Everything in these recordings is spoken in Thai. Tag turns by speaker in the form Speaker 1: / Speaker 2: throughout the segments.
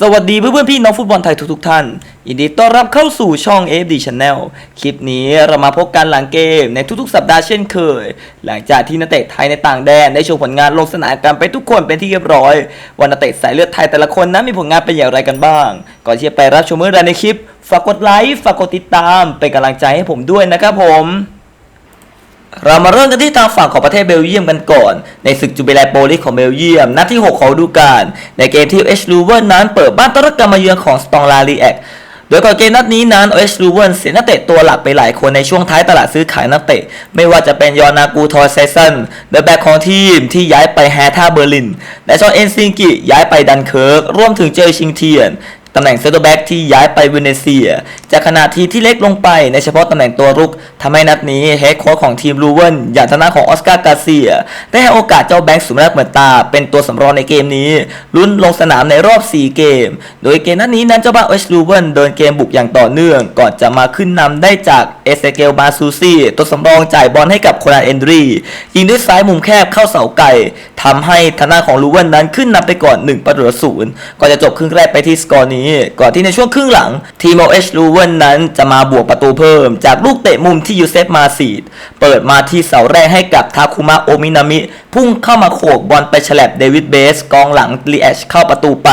Speaker 1: สวัสดีเพื่อนๆพี่น้องฟุตบอลไทยทุกๆท่านยินดีต้อนรับเข้าสู่ช่อง FD Channel คลิปนี้เรามาพบกันหลังเกมในทุกๆ สัปดาห์เช่นเคย หลังจากที่นักเตะไทยในต่างแดนได้โชว์ผลงานลงสนามกันไปทุกคนเป็นที่เรียบร้อยว่านักเตะสายเลือดไทยแต่ละคนนั้นมีผลงานเป็นอย่างไรกันบ้าง ก่อนที่จะไปรับชมเมื่อไรในคลิป ฝากกดไลค์ฝากกดติดตามเป็นกำลังใจให้ผมด้วยนะครับผม เรามาเริ่มกันที่ทางฝั่งของประเทศเบลเยียมกันก่อน ในศึกจูเบลโปลิกของเบลเยียม นัดที่ 6 ของฤดูกาลในเกมที่เอชลูเวนนั้นเปิดบ้านต้อนรับการมาเยือนของสตองลาลีแอกโดยก่อนเกมนัดนี้นั้นเอชลูเวนเสียนักเตะตัวหลักไปหลายคนในช่วงท้ายตลาดซื้อขายนักเตะ ไม่ว่าจะเป็นยอนากูทอร์เซซันเดอะแบ็คของทีมที่ย้ายไปแฮท่าเบอร์ลินและจอห์นเอนซิงกิย้ายไปดันเคิร์กรวมถึงเจอชิงเทียน ตำแหน่งเซตแบ็กที่ย้ายไปเวเนเซีย จากขนาดทีที่เล็กลงไปในเฉพาะตำแหน่งตัวรุกทำให้นัดนี้เฮดโค้ชของทีมลูเวนอย่างทางด้าของออสการ์กาเซีย ได้ให้โอกาสเจ้าแบงค์สุมรักเหมือนตา เป็นตัวสำรองในเกมนี้ ลุ้นลงสนามในรอบ 4 เกม โดยเกมนัดนี้นั้นเจ้าบ้านเอชลูเวนเดินเกมบุกอย่างต่อเนื่อง ก่อนจะมาขึ้นนำได้จากเอเซเกลบาซูซี่ตัวสำรองจ่ายบอลให้กับโคนาเอนดรียิงด้วยซ้ายมุมแคบเข้าเสาไก่ทำให้ทางด้าของลูเวนนั้นขึ้นนำไปก่อน1ประตูศูนย์ก่อนจะจบครึ่งแรกไปที่สกอร์นี้ก่อนที่ในช่วงครึ่งหลังทีมเอชลูเวนนั้นจะมาบวกประตูเพิ่ม จากลูกเตะมุมที่ยูเซฟมาซีดเปิดมาที่เสาแรกให้กับทาคุมะโอมินามิ พุ่งเข้ามาโขกบอลไปฉลับเดวิดเบสกองหลังลีแอชเข้าประตูไป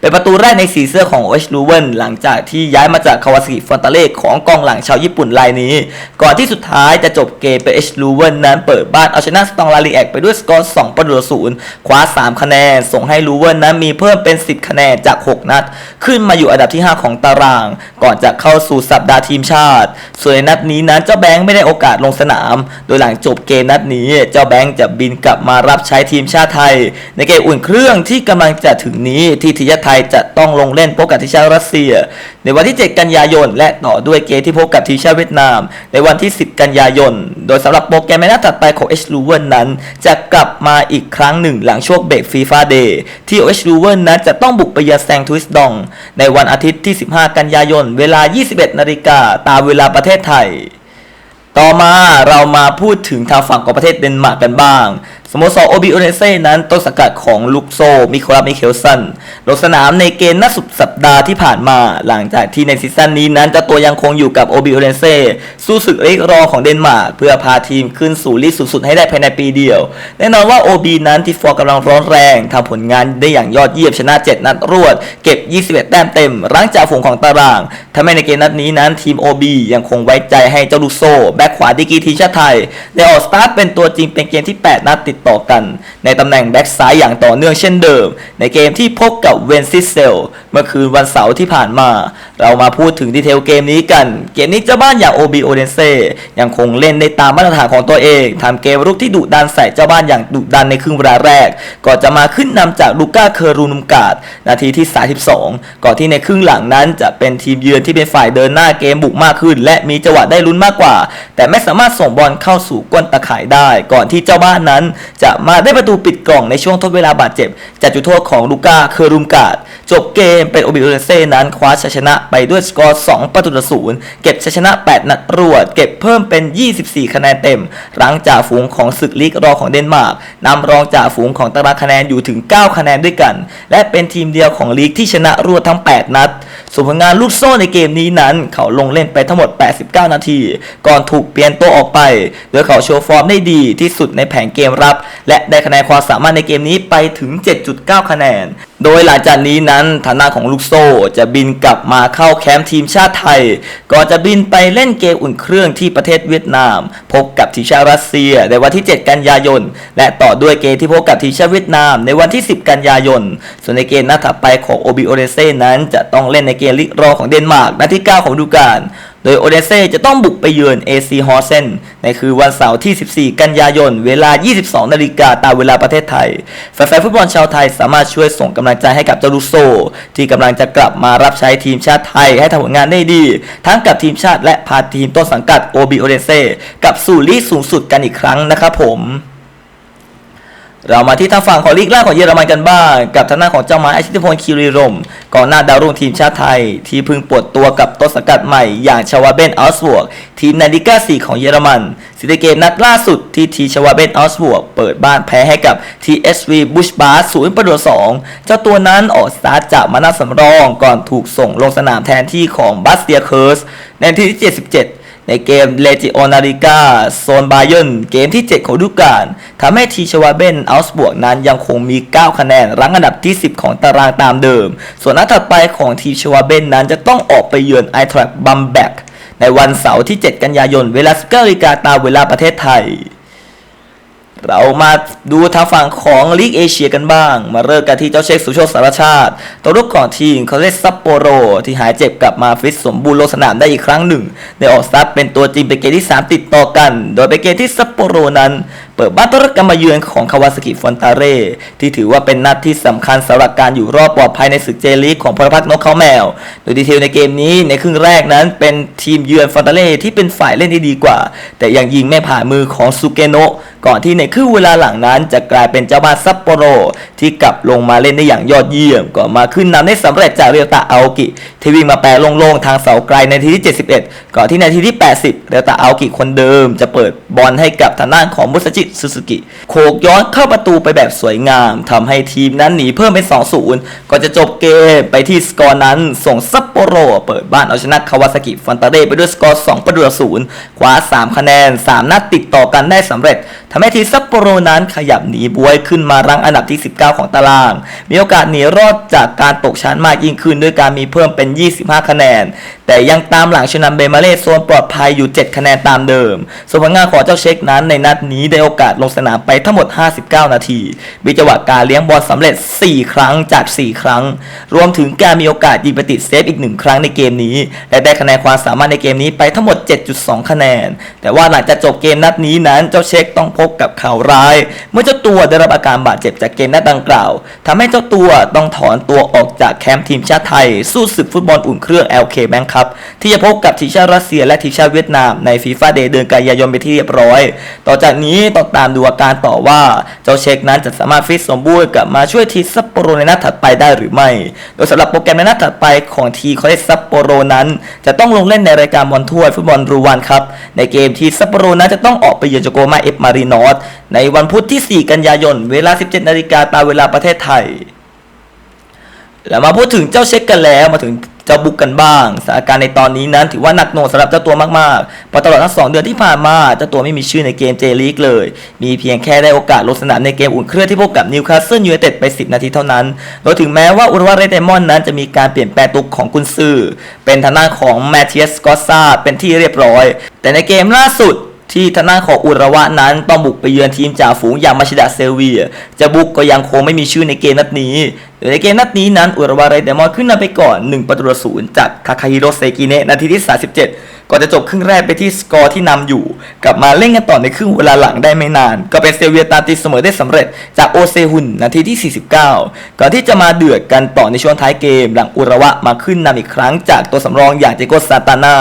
Speaker 1: เป็นประตูแรกในสีเสื้อของเอชลูเวนหลังจากที่ย้ายมาจากคาวาสกิฟอนตาเล่ของกองหลังชาวญี่ปุ่นรายนี้ ก่อนที่สุดท้ายจะจบเกมเป็นเอชลูเวนนั้นเปิดบ้านเอาชนะสตองลาลีแอกไปด้วยสกอร์2ประตูศูนย์คว้า 3 คะแนนส่งให้ลูเวนนั้นมีเพิ่มเป็น 10 คะแนนจาก 6 นัดขึ้นึ้นมาอยู่อันดับที่ 5 ของตาราง ก่อนจะเข้าสู่สัปดาห์ทีมชาติ ส่วนในนัดนี้นั้นเจ้าแบงค์ไม่ได้โอกาสลงสนาม โดยหลังจบเกมนัดนี้ เจ้าแบงค์จะบินกลับมารับใช้ทีมชาติไทย ในเกมอุ่นเครื่องที่กำลังจะถึงนี้ที่ทีมชาติไทยจะต้องลงเล่นพบกับทีมชาติรัสเซีย ในวันที่ 7 กันยายน และต่อด้วยเกมที่พบกับทีมชาติเวียดนาม ในวันที่ 10 กันยายนโดยสำหรับโปรแกรมในนัดถัดไปของ H. l u v e r นั้น จะกลับมาอีกครั้งหนึ่งหลังช่วงเบรกฟีฟาเดย์ที่ H. l u v e r นั้นจะต้องบุกไปเยือนแซงทวิสดอง ในวันอาทิตย์ที่ 15 กันยายน เวลา 21 นาฬิกาตามเวลาประเทศไทย ต่อมาเรามาพูดถึงทางฝั่งของประเทศเดนมาร์กกันบ้าง สโมสรโอบิโอเนเซ่นั้นต้นสังกัดของลุกโซ มิโคลามิเคลสันลงสนามในเกมนัดสุดสัปดาห์ที่ผ่านมา หลังจากที่ในซีซั่นนี้นั้นจะตัวยังคงอยู่กับโอบิโอเนเซ่สู้ศึกเล็กรอของเดนมาร์กเพื่อพาทีมขึ้นสู่ลีกสูงสุดให้ได้ภายในปีเดียว แน่นอนว่าโอบีนั้นที่ฟอร์กำลังร้อนแรงทำผลงานได้อย่างยอดเยี่ยมชนะ 7 นัดรวด เก็บ 21 แต้มเต็มรั้งจากฝูงของตารางทำให้ในเกมนัดนี้นั้นทีม OB ยังคงไว้ใจให้เจ้าลูกโซแบ็คขวาดีกีทีมชาติไทยได้ออกสตาร์ทเป็นตัวจริงเป็นเกมที่ 8 นัดติดต่อกัน ในตำแหน่งแบ็กซ้ายอย่างต่อเนื่องเช่นเดิม ในเกมที่พบกับเวนซิสเซล เมื่อคืนวันเสาร์ที่ผ่านมา เรามาพูดถึงดีเทลเกมนี้กัน เกมนี้เจ้าบ้านอย่าง OB o d e n s e ยังคงเล่นในตามมาตรฐานของตัวเองทำเกมรุกที่ดุดันใส่เจ้าบ้านอย่างดุดันในครึ่งเวลาแรก ก่อนจะมาขึ้นนำจากลูก้าเคอรูนุมกาดนาทีที่ 32 ก่อนที่ในครึ่งหลังนั้นจะเป็นทีมเยือนที่เป็นฝ่ายเดินหน้าเกมบุกมากขึ้น และมีจังหวะได้ลุ้นมากกว่า แต่ไม่สามารถส่งบอลเข้าสู่ก้นตะข่ายได้ ก่อนที่เจ้าบ้านนั้น จะมาได้ประตูปิดกล่องในช่วงทดเวลาบาดเจ็บจากจุดโทษของลูก้าเคอรุมกาดจบเกมเป็นโอบิโอเรเซ่นั้นคว้าชัยชนะไปด้วยสกอร์ 2 ประตูต่อศูนย์เก็บชัยชนะ 8 นัดรวด เก็บเพิ่มเป็น 24 คะแนนเต็มหลังจากฝูงของศึกลีกรองของเดนมาร์กนำรองจากฝูงของตารางคะแนนอยู่ถึง 9 คะแนนด้วยกัน และเป็นทีมเดียวของลีกที่ชนะรวดทั้ง 8 นัดส่วนผลงานลูกโซ่ในเกมนี้นั้น เขาลงเล่นไปทั้งหมด 89 นาที ก่อนถูกเปลี่ยนตัวออกไป โดยเขาโชว์ฟอร์มได้ดีที่สุดในแผงเกมรับ และได้คะแนนความสามารถในเกมนี้ไปถึง 7.9 คะแนน โดยหลังจากนี้นั้นฐานะของลูกโซ่จะบินกลับมาเข้าแคมป์ทีมชาติไทย ก่อนจะบินไปเล่นเกมอุ่นเครื่องที่ประเทศเวียดนาม พบกับทีมชาติรัสเซียในวันที่ 7 กันยายน และต่อด้วยเกมที่พบกับทีมชาติเวียดนามในวันที่ 10 กันยายน ส่วนในเกมนัดถัดไปของโอบิโอเรเซ่นั้นจะต้องเล่นในเกมลีกรอของเดนมาร์กนัดที่ 9 ของฤดูกาลโดยโอเดเซ่จะต้องบุกไปเยือน AC h o r s e n ในคือวันเสาร์ที่ 14 กันยายน เวลา 22 นาฬิกาตามเวลาประเทศไทย แฟนๆฟุตบอลชาวไทยสามารถช่วยส่งกำลังใจให้กับเจ้าลูโซ ที่กำลังจะกลับมารับใช้ทีมชาติไทยให้ทำผลงานได้ดี ทั้งกับทีมชาติและพาทีมต้นสังกัดโอบิโอเดเซกับสู่ลีสูงสุดกันอีกครั้งนะครับผม เรามาที่ทางฝั่งของลีกล่างของเยอรมันกันบ้าง กับทางด้าของเจ้าไม้อาชิตพลคิริรมกองหน้าดาวรุ่งทีมชาติไทย ที่เพิ่งปลดตัวกับต้นสังกัดใหม่อย่างชวาเบนอัลสบวก ทีมในลิก้า4ของเยอรมันสิในเกมนัดล่าสุดที่ทีชวาเบนอัลสบวก เปิดบ้านแพ้ให้กับ TSV บุชบาร์ศูนย์ประตูสองเจ้าตัวนั้นออกสตาร์ทจากมานาสำรองก่อนถูกส่งลงสนามแทนที่ของบัสเตียเคิร์สในทีที่77 ในเกมเลจิโอนาริกาโซนบาเยนเกมที่ 7 ของฤดูกาลทำให้ทีชวาเบนอัลส์บวกนั้นยังคงมี 9 คะแนนรั้งอันดับที่ 10 ของตารางตามเดิม ส่วนนัดถัดไปของทีชวาเบนนั้นจะต้องออกไปเยือนไอทรัคบัมแบกในวันเสาร์ที่ 7 กันยายนเวลา19นาฬิกาตามเวลาประเทศไทย เรามาดูทางฝั่งของลีกเอเชียกันบ้าง มาเริ่มกันที่เจ้าเชคสุโชคสารชาติ ตัวรุกของทีมเขาเรียกซัปโปโร ที่หายเจ็บกลับมาฟิตสมบูรณ์ลงสนามได้อีกครั้งหนึ่ง ได้ออกสตาร์ทเป็นตัวจริงเป็นเกมที่ 3 ติดต่อกัน โดยเป็นเกมที่ซัป โปโรนั้น เปิดบ้านต้อนรับการมาเยือนของคาวาสกิฟอนตาเร่ที่ถือว่าเป็นนัดที่สำคัญสำหรับการอยู่รอดปลอดภัยในศึกเจลีกของพลพักนกเขาแมว โดยดีเทลในเกมนี้ในครึ่งแรกนั้นเป็นทีมเยือนฟอนตาเร่ที่เป็นฝ่ายเล่นที่ดีกว่า แต่ยังยิงไม่ผ่านมือของซูเกโนะก่อนที่ในครึ่งเวลาหลังนั้น จะกลายเป็นเจ้าบ้านซัปโปโร ที่กลับลงมาเล่นได้อย่างยอดเยี่ยมก่อนมาขึ้นนำได้สำเร็จจากเรียวตาอาโอกิที่วิ่งมาแปรโล่งๆทางเสาไกลในทีที่ 71 ก่อนที่ในทีที่ 80เรียวตาอากิคนเดิม จะเปิดบอลให้กับทางด้านของมุสจิซูซูกิโขกย้อนเข้าประตูไปแบบสวยงามทำให้ทีมนั้นหนีเพิ่มเป็น2-0ก่อนจะจบเกมไปที่สกอร์นั้นส่งซัปโปโรเปิดบ้านเอาชนะคาวาซากิฟอนตาเร่ไปด้วยสกอร์2ประตูต่อศูนย์คว้า 3 คะแนน 3 นัดติดต่อกันได้สำเร็จทำให้ทีมซัปโปโรนั้นขยับหนีบวยขึ้นมารั้งอันดับที่ 19 ของตาราง มีโอกาสหนีรอดจากการตกชั้นมากยิ่งขึ้นด้วยการมีเพิ่มเป็น 25 คะแนน แต่ยังตามหลังชนัมเบมาเล่โซนปลอดภัยยอยู่ 7 คะแนนตามเดิม ส่วนผลงานของเจ้าเช็คนั้นในนัดนี้ได้โอกาสลงสนามไปทั้งหมด 59 นาที มีจังหวะการเลี้ยงบอลสำเร็จ 4 ครั้งจาก 4 ครั้ง รวมถึงการมีโอกาสยิงไปติดเซฟอีก 1 ครั้งในเกมนี้ และได้คะแนนความสามารถในเกมนี้ไปทั้งหมด 7.2 คะแนน แต่ว่าหลังจากจบเกมนัดนี้นั้นเจ้าเช็คต้องพบกับข่าวร้าย เมื่อเจ้าตัวได้รับอาการบาดเจ็บจากเกมนัดดังกล่าวทำให้เจ้าตัวต้องถอนตัวออกจากแคมป์ทีมชาติไทย สู้ศึกฟุตบอลอุ่นเครื่อง LK Bank ครับที่จะพบกับทีมชาติรัสเซียและทีมชาติเวียดนามในฟีฟ่าเดย์เดือนกันยายนไปที่เรียบร้อย ต่อจากนี้ต้องตามดูอาการต่อว่า เจ้าเช็คนั้นจะสามารถฟิตสมบูรณ์กลับมาช่วยทีซัปโปโรในนัดถัดไปได้หรือไม่ โดยสำหรับโปรแกรมในนัดถัดไปของทีคอเอสซัปโปโรนั้น จะต้องลงเล่นในรายการบอลถ้วยฟุตบอลรูวันครับในเกมที่ซัปโปโรนั้นจะต้องออกไปเยือนโจโกมาเอฟมารีนอสในวันพุธที่ 4 กันยายน เวลา 17 นาฬิกาตามเวลาประเทศไทย แล้วมาพูดถึงเจ้าเช็คกันแล้วมาถึงเจ้าบุกกันบ้างสถานการณ์ในตอนนี้นั้นถือว่าหนักหน่วงสำหรับเจ้าตัวมากๆเพราะตลอดทั้ง2เดือนที่ผ่านมาเจ้าตัวไม่มีชื่อในเกมเจลีกเลย มีเพียงแค่ได้โอกาสลงสนามในเกมอุ่นเครื่องที่พบกับนิวคาสเซิลยูไนเต็ดไป 10 นาทีเท่านั้น โดยถึงแม้ว่าอุรวาเรเดมอนนั้นจะมีการเปลี่ยนแปลงตุกของกุนซือ เป็นทางด้านของแมทเทียสกอสซาเป็นที่เรียบร้อย แต่ในเกมล่าสุดที่ทางด้านของอุระวะนั้นต้องบุกไปเยือนทีมจ่าฝูงอย่างมาชิดะเซลเวีย จะบุกก็ยังคงไม่มีชื่อในเกมนัดนี้โดยในเกมนัดนี้นั้นอุระวะไรเดมอนขึ้นนำไปก่อน 1 ประตูต่อศูนย์จากคาคาฮิโรเซกิเนะนาทีที่ 37 ก่อนจะจบครึ่งแรกไปที่สกอร์ที่นำอยู่ กลับมาเล่นกันต่อในครึ่งเวลาหลังได้ไม่นาน ก็เป็นเซเวียตาตีเสมอได้สำเร็จจากโอเซฮุนนาทีที่ 49 ก่อนที่จะมาเดือดกันต่อในช่วงท้ายเกม หลังอุระวะมาขึ้นนำอีกครั้งจากตัวสำรองอย่างเจโกซาตานา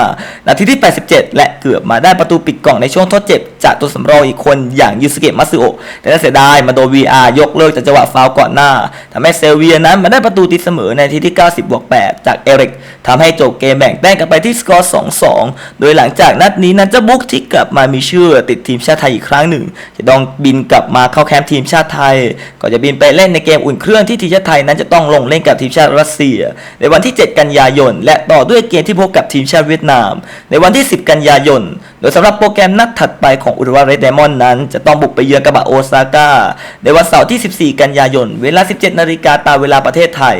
Speaker 1: นาทีที่ 87 และเกือบมาได้ประตูปิดกล่องในช่วงทดเจ็บ จากตัวสำรองอีกคนอย่างยูสเกะมัตสึโอะแต่น่าเสียดายมาโดน VR ยกเลิกจากจังหวะฟาวก่อนหน้าทำให้เซลเวียนั้นมาได้ประตูตีเสมอในทีที่ 90 บวก 8 จากเอริกทำให้จบเกมแบ่งแต้มกันไปที่สกอร์ 2-2 โดยหลังจากนัดนี้นั้นจ้าบุ๊กที่กลับมามีชื่อติดทีมชาติไทยอีกครั้งหนึ่ง จะต้องบินกลับมาเข้าแคมป์ทีมชาติไทย ก็จะบินไปเล่นในเกมอุ่นเครื่องที่ทีมชาติไทยนั้นจะต้องลงเล่นกับทีมชาติรัสเซีย ในวันที่ 7 กันยายน และต่อด้วยเกมที่พบกับทีมชาติเวียดนาม ในวันที่ 10 กันยายน โดยสำหรับโปรแกรมนัดถัดไปของอุรุวาเรดเดมอนนั้น จะต้องบุกไปเยือนกระบะโอซาก้าในวันเสาร์ที่ 14 กันยายน เวลา 17 นาฬิกาตามเวลาประเทศไทย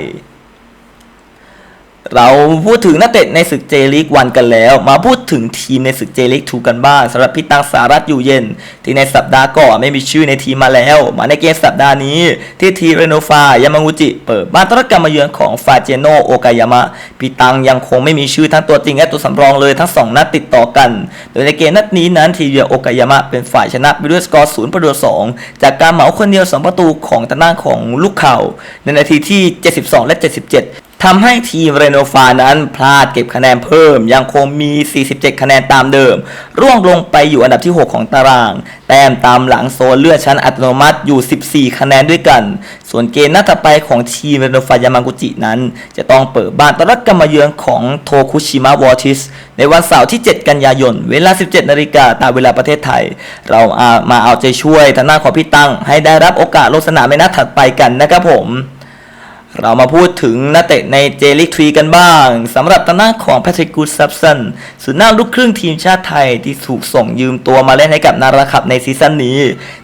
Speaker 1: เราพูดถึงนักเตะในศึกเจลีกวันกันแล้ว มาพูดถึงทีมในศึกเจลีกทูกันบ้างสำหรับพี่ตังสารัตอยู่เย็น ที่ในสัปดาห์ก่อนไม่มีชื่อในทีมมาแล้ว มาในเกมสัปดาห์นี้ ที่ทีเรโนฟายามางูจิ เปิดบ้านต้อนรับการมาเยือนของฟาเจโนโอกายามะพี่ตังยังคงไม่มีชื่อทั้งตัวจริงและตัวสำรองเลยทั้งสองนัดติดต่อกัน โดยในเกมนัดนี้นั้นทีเยือนโอกายามะเป็นฝ่ายชนะไปด้วยสกอร์ศูนย์ประตูสองจากการเหมาคนเดียวสองประตูของทางด้านของลูกเข่าในนาทีที่ 72 และ 77 ทำให้ทีมเรโนฟานั้นพลาดเก็บคะแนนเพิ่ม ยังคงมี 47 คะแนนตามเดิม ร่วงลงไปอยู่อันดับที่ 6 ของตาราง แต้มตามหลังโซนเลื่อนชั้นอัตโนมัติอยู่ 14 คะแนนด้วยกัน ส่วนเกมนัดต่อไปของทีมเรโนฟายามากุจินั้น จะต้องเปิดบ้านต้อนรับกรรมาเยือนของโทคุชิมะวอทิสในวันเสาร์ที่ 7 กันยายน เวลา 17 นาฬิกาตามเวลาประเทศไทย เราามาเอาใจช่วยทางหน้านของพี่ตั้งให้ได้รับโอกาสลงสนามในนัดถัดไปกันนะครับผม เรามาพูดถึงนักเตะในเจลิกทรีกันบ้างสำหรับตำหนานของแพทริกกูซับสันสุดหน้าลูกครึ่งทีมชาติไทยที่ถูกส่งยืมตัวมาเล่นให้กับนาราคับในซีซั่นนี้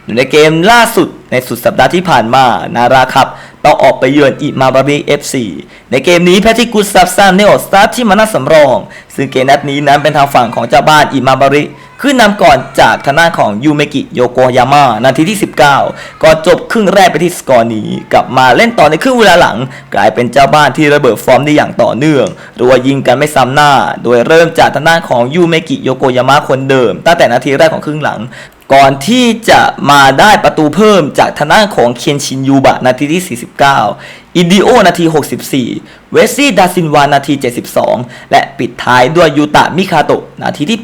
Speaker 1: อยู่ในเกมล่าสุดในสุดสัปดาห์ที่ผ่านมานาราคับต้องออกไปเยือนอิมาบาริเอฟซีในเกมนี้แพทริกกูซับสันได้ออกสตาร์ทที่มานาสำรอง ซึ่งเกมนัดนี้นั้นเป็นทางฝั่งของเจ้าบ้านอิมาบาริ ขึ้นนำก่อนจากทางด้านของยูเมกิโยโกยาม่านาทีที่ 19ก่อนจบครึ่งแรกไปที่สกอร์นี้ กลับมาเล่นต่อในครึ่งเวลาหลัง กลายเป็นเจ้าบ้านที่ระเบิดฟอร์มได้อย่างต่อเนื่องรัวยิงกันไม่ซ้ำหน้า โดยเริ่มจากทางด้านของยูเมกิโยโกยาม่าคนเดิม ตั้งแต่นาทีแรกของครึ่งหลังก่อนที่จะมาได้ประตูเพิ่มจากทางด้านของเคียนชินยูบะนาทีที่ 49อินดิโอนาที 64 เวสซี่ดาซินวานาที 72 และปิดท้ายด้วยยูตะมิคาโตะนาทีที่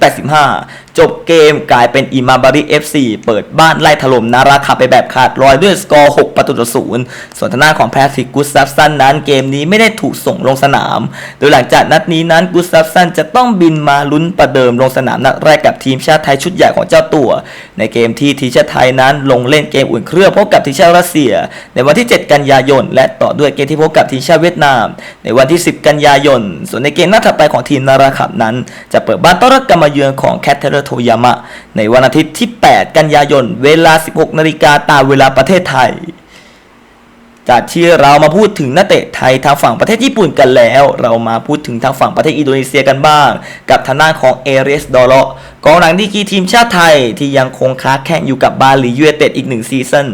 Speaker 1: 85 จบเกมกลายเป็นอิมาบาริ FC เปิดบ้านไล่ถล่มนาราคาไปแบบขาดลอยด้วยสกอร์ 6 ประตูต่อศูนย์ส่วนทางด้านของแพทริกกุสซัฟสันนั้นเกมนี้ไม่ได้ถูกส่งลงสนาม โดยหลังจากนัดนี้นั้นกุสซัฟสันจะต้องบินมาลุ้นประเดิมลงสนามนัดแรกกับทีมชาติไทยชุดใหญ่ของเจ้าตัว ในเกมที่ทีมชาติไทยนั้นลงเล่นเกมอุ่นเครื่องพบกับทีมชาติรัสเซีย ในวันที่ 7 กันยายนและต่อด้วยเกมที่พบกับทีมชาติเวียดนาม ในวันที่ 10 กันยายน ส่วนในเกมนัดถัดไปของทีมนาราขับนั้น จะเปิดบ้านต้อนรับกรรมาเยือนของแคทเทอร์โทยามะ ในวันอาทิตย์ที่ 8 กันยายน เวลา 16 นาฬิกาตามเวลาประเทศไทย จากที่เรามาพูดถึงนักเตะไทยทางฝั่งประเทศญี่ปุ่นกันแล้ว เรามาพูดถึงทางฝั่งประเทศอินโดนีเซียกันบ้าง กับทางด้านของเอเรสดอลกองหลังดีกีทีมชาติไทยที่ยังคงค้าแข่งอยู่กับบาหลียูเอเต็ดอีกหนึ่งซีซั่น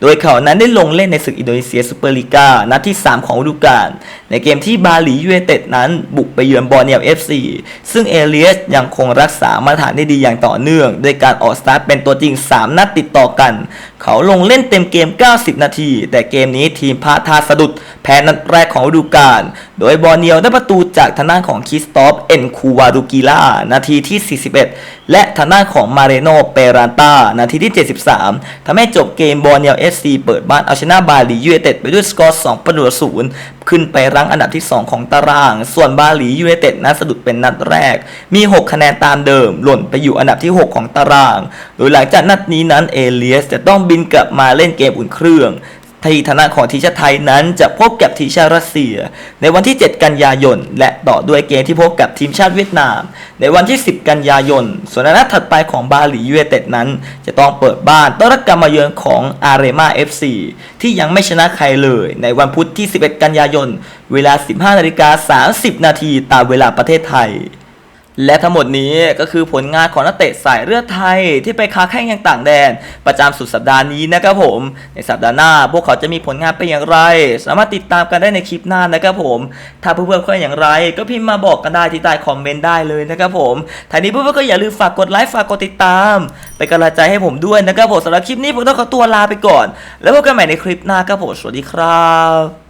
Speaker 1: โดยเขานั้นได้ลงเล่นในศึกอินโดนีเซียซูเปอร์ลีกานัดที่ 3 ของฤดูกาลในเกมที่บาหลียูเอเต็ดนั้นบุกไปเยือนบอร์เนียวเอฟซีซึ่งเอเลียสยังคงรักษามาตรฐานได้ดีอย่างต่อเนื่องด้วยการออกสตาร์ทเป็นตัวจริง 3 นัดติดต่อกัน เขาลงเล่นเต็มเกม 90 นาที แต่เกมนี้ทีมพลาดท่าสะดุด แพ้นัดแรกของฤดูกาล โดยบอร์เนียวได้ประตูจากทางด้านของคิสตอฟเอ็นคูวารุกิล่านาทีที่ 41 และทางด้านของมาเรโนเปรานตานาทีที่ 73ทำให้จบเกมบอร์เนียวเอฟซีเปิดบ้านเอาชนะบาหลียูเอเต็ดไปด้วยสกอร์2ประตูต่อศูนย์ขึ้นไปรั้งอันดับที่ 2 ของตาราง ส่วนบาหลียูเอเต็ดนั้นสะดุดเป็นนัดแรก มี 6 คะแนนตามเดิม หล่นไปอยู่อันดับที่ 6 ของตาราง โดยหลังจากนัดนี้นั้นเอเลียสจะต้องบินกลับมาเล่นเกมอุ่นเครื่อง ทีทางด้าของทีมชาติไทยนั้นจะพบกับทีมชาติรัสเซีย ในวันที่ 7 กันยายน และต่อด้วยเกมที่พบกับทีมชาติเวียดนาม ในวันที่ 10 กันยายน ส่วนนัดถัดไปของบาหลียูเอเต็ดนั้น จะต้องเปิดบ้านต้อนรับการมาเยือนของอาร์เรมา FC ที่ยังไม่ชนะใครเลย ในวันพุธที่ 11 กันยายน เวลา 15นาฬิกา30นาทีตามเวลาประเทศไทย และทั้งหมดนี้ก็คือผลงานของนักเตะสายเลือดไทยที่ไปค้าแข่งยังต่างแดน ประจำสุดสัปดาห์นี้นะครับผม ในสัปดาห์หน้า พวกเขาจะมีผลงานเป็นอย่างไร สามารถติดตามกันได้ในคลิปหน้านะครับผม ถ้าเพื่อนๆเคยอย่างไร ก็พิมพ์มาบอกกันได้ที่ใต้คอมเมนต์ได้เลยนะครับผมท่านี้เพื่อนๆก็อย่าลืมฝากกดไลค์ฝากกดติดตามเป็นกำลังใจให้ผมด้วยนะครับผมสำหรับคลิปนี้ผมต้องขอตัวลาไปก่อน แล้วพบกันใหม่ในคลิปหน้าครับผมสวัสดีครับ